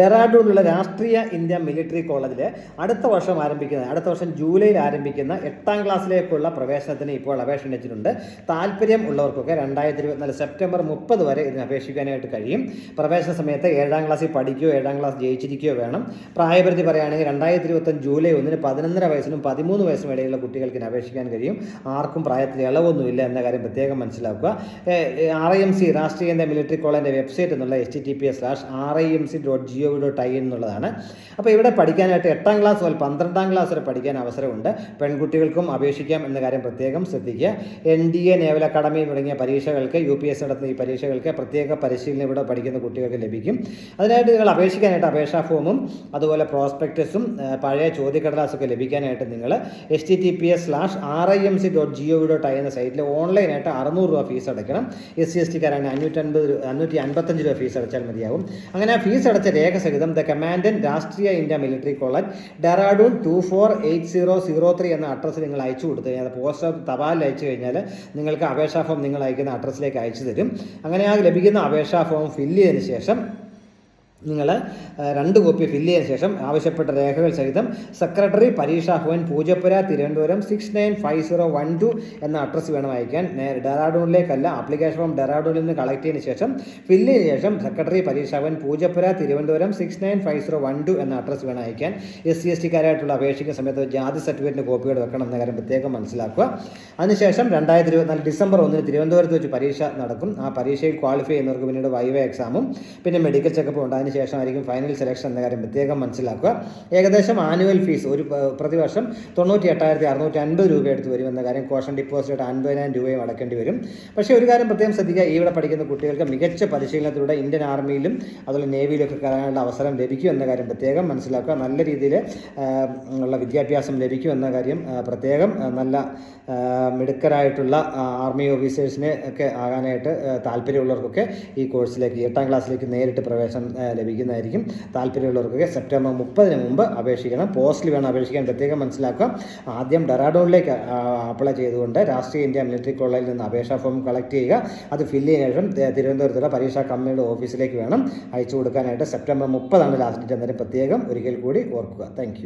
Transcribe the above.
ഡെറാഡൂണിലുള്ള രാഷ്ട്രീയ India military കോളേജിൽ അടുത്ത വർഷം ആരംഭിക്കുന്ന അടുത്ത വർഷം ജൂലൈയിൽ ആരംഭിക്കുന്ന എട്ടാം ക്ലാസ്സിലേക്കുള്ള പ്രവേശനത്തിന് ഇപ്പോൾ അപേക്ഷ അടിച്ചിട്ടുണ്ട് താല്പര്യം ഉള്ളവർക്കൊക്കെ രണ്ടായിരത്തി ഇരുപത്തിനാല് സെപ്റ്റംബർ മുപ്പത് വരെ ഇതിന് അപേക്ഷിക്കാനായിട്ട് കഴിയും. പ്രവേശന സമയത്ത് ഏഴാം ക്ലാസ്സിൽ പഠിക്കുകയോ ഏഴാം ക്ലാസ് ജയിച്ചിരിക്കുകയോ വേണം. പ്രായപരിധി പറയുകയാണെങ്കിൽ രണ്ടായിരത്തി ഇരുപത്തഞ്ച് ജൂലൈ ഒന്നിന് പതിനൊന്നര വയസ്സിനും പതിമൂന്ന് വയസ്സിനും ഇടയിലുള്ള കുട്ടികൾക്ക് അപേക്ഷിക്കാൻ കഴിയും. ആർക്കും പ്രായത്തിൽ ഇളവൊന്നുമില്ല എന്ന കാര്യം പ്രത്യേകം മനസ്സിലാക്കുക. R I M C Rashtriya India military കോളേജിന്റെ വെബ്സൈറ്റ് എന്നുള്ള H T P S slash R I M C dot G O V dot I എന്നുള്ളതാണ്. അപ്പോൾ ഇവിടെ പഠിക്കാനായിട്ട് എട്ടാം ക്ലാസ് മുതൽ പന്ത്രണ്ടാം ക്ലാസ് വരെ പഠിക്കാൻ അവസരമുണ്ട്. പെൺകുട്ടികൾക്കും അപേക്ഷിക്കാം എന്ന കാര്യം പ്രത്യേകം ശ്രദ്ധിക്കുക. N D A naval academy തുടങ്ങിയ പരീക്ഷകൾക്ക് യു പി എസ് നടത്തുന്ന ഈ പരീക്ഷകൾക്ക് പ്രത്യേക പരിശീലനം ഇവിടെ പഠിക്കുന്ന കുട്ടികൾക്ക് ലഭിക്കും. അതിനായിട്ട് നിങ്ങൾ അപേക്ഷിക്കാനായിട്ട് അപേക്ഷാ ഫോമും അതുപോലെ പ്രോസ്പെക്ടസും പഴയ ചോദ്യക്കടലാസൊക്കെ ലഭിക്കാനായിട്ട് നിങ്ങൾ H T T P S slash R I M C dot G O V dot I എന്ന സൈറ്റിൽ ഓൺലൈനായിട്ട് അറുന്നൂറ് രൂപ ഫീസ് അടയ്ക്കണം. എസ് സി എസ് ടിക്കാരാണ് അഞ്ഞൂറ്റൻപത് അഞ്ഞൂറ്റി അൻപത്തഞ്ച് രൂപ ഫീസ് അടച്ചാൽ മതിയാവും. അങ്ങനെ ഫീസ് അടച്ച രേഖ സഹിതം the commandant Rashtriya India military college Dehradun two four eight zero zero three എന്ന അഡ്രസ്സ് നിങ്ങൾ അയച്ചു കൊടുത്തു കഴിഞ്ഞാൽ പോസ്റ്റർ തപാലിൽ അയച്ചു കഴിഞ്ഞാൽ നിങ്ങൾക്ക് അപേക്ഷാ ഫോം നിങ്ങൾ അയക്കുന്ന അഡ്രസ്സിലേക്ക് അയച്ചു തരും. അങ്ങനെ ആ ലഭിക്കുന്ന അപേക്ഷാ ഫോം ഫില്ല് ചെയ്തതിന് ശേഷം നിങ്ങൾ രണ്ട് കോപ്പി ഫില്ല് ചെയ്തതിനു ശേഷം ആവശ്യപ്പെട്ട രേഖകൾ സഹിതം secretary Pareeksha Bhavan Poojappura Thiruvananthapuram six nine five zero one two എന്ന അഡ്രസ്സ് വേണം അയക്കാൻ. ഡെറാഡൂണിലേക്കല്ല ആപ്ലിക്കേഷൻ ഫോം ഡെറാഡൂണിൽ നിന്ന് കളക്ട് ചെയ്തതിനു ശേഷം ഫില്ല് ചെയ്ത ശേഷം secretary Pareeksha Bhavan Poojappura Thiruvananthapuram six nine five zero one two എന്ന അഡ്രസ്സ് വേണം അയക്കാൻ. എസ് സി എസ് ടിക്കാരായിട്ടുള്ള അപേക്ഷിക്കുന്ന സമയത്ത് ജാതി സർട്ടിഫിക്കറ്റിന്റെ കോപ്പിയോട് വെക്കണം എന്ന കാര്യം പ്രത്യേകം മനസ്സിലാക്കുക. അതിനുശേഷം രണ്ടായിരത്തി ഇരുപത്തിനാല് ഡിസംബർ ഒന്നിന് തിരുവനന്തപുരത്ത് വെച്ച് പരീക്ഷ നടക്കും. ആ പരീക്ഷയിൽ ക്വാളിഫൈ ചെയ്യുന്നവർക്ക് പിന്നീട് വൈവ എക്സാമും പിന്നെ മെഡിക്കൽ ചെക്കപ്പും ഉണ്ട്. അതിനുശേഷമായിരിക്കും ഫൈനൽ സെലക്ഷൻ എന്ന കാര്യം പ്രത്യേകം മനസ്സിലാക്കുക. ഏകദേശം ആനുവൽ ഫീസ് ഒരു പ്രതിവർഷം തൊണ്ണൂറ്റി എട്ടായിരത്തി അറുന്നൂറ്റി അൻപത് രൂപ എടുത്ത് വരും എന്ന കാര്യം കോഷൻ ഡിപ്പോസിറ്റ് അൻപതിനായിരം രൂപയും അടക്കേണ്ടി വരും. പക്ഷേ ഒരു കാര്യം പ്രത്യേകം ശ്രദ്ധിക്കുക ഇവിടെ പഠിക്കുന്ന കുട്ടികൾക്ക് മികച്ച പരിശീലനത്തിലൂടെ ഇന്ത്യൻ ആർമിയിലും അതുപോലെ നേവിയിലൊക്കെ കയറാനുള്ള അവസരം ലഭിക്കും എന്ന കാര്യം പ്രത്യേകം മനസ്സിലാക്കുക. നല്ല രീതിയിൽ ഉള്ള വിദ്യാഭ്യാസം ലഭിക്കും എന്ന കാര്യം പ്രത്യേകം നല്ല മിടുക്കരായിട്ടുള്ള ആർമി ഓഫീസേഴ്സിനെ ഒക്കെ ആകാനായിട്ട് താല്പര്യമുള്ളവർക്കൊക്കെ ഈ കോഴ്സിലേക്ക് എട്ടാം ക്ലാസ്സിലേക്ക് നേരിട്ട് പ്രവേശനം ലഭിക്കുന്നതായിരിക്കും. താല്പര്യമുള്ളവർക്കൊക്കെ സെപ്റ്റംബർ മുപ്പതിന് മുമ്പ് അപേക്ഷിക്കണം. പോസ്റ്റിൽ വേണം അപേക്ഷിക്കാൻ. പ്രത്യേകം മനസ്സിലാക്കുക. ആദ്യം ഡെറാഡോണിലേക്ക് അപ്ലൈ ചെയ്തുകൊണ്ട് രാഷ്ട്രീയ ഇന്ത്യ മിലിറ്ററി കോളേജിൽ നിന്ന് അപേക്ഷാ ഫോം കളക്ട് ചെയ്യുക. അത് ഫില്ല് ചെയ്യുന്ന ശേഷം തിരുവനന്തപുരത്തുള്ള പരീക്ഷാ കമ്മിയുടെ ഓഫീസിലേക്ക് വേണം. അയച്ചു കൊടുക്കാനായിട്ട് സെപ്റ്റംബർ മുപ്പതാണ് ലാസ്റ്റ് ഡേറ്റ് അന്നേരം പ്രത്യേകം ഒരിക്കൽ കൂടി ഓർക്കുക. താങ്ക്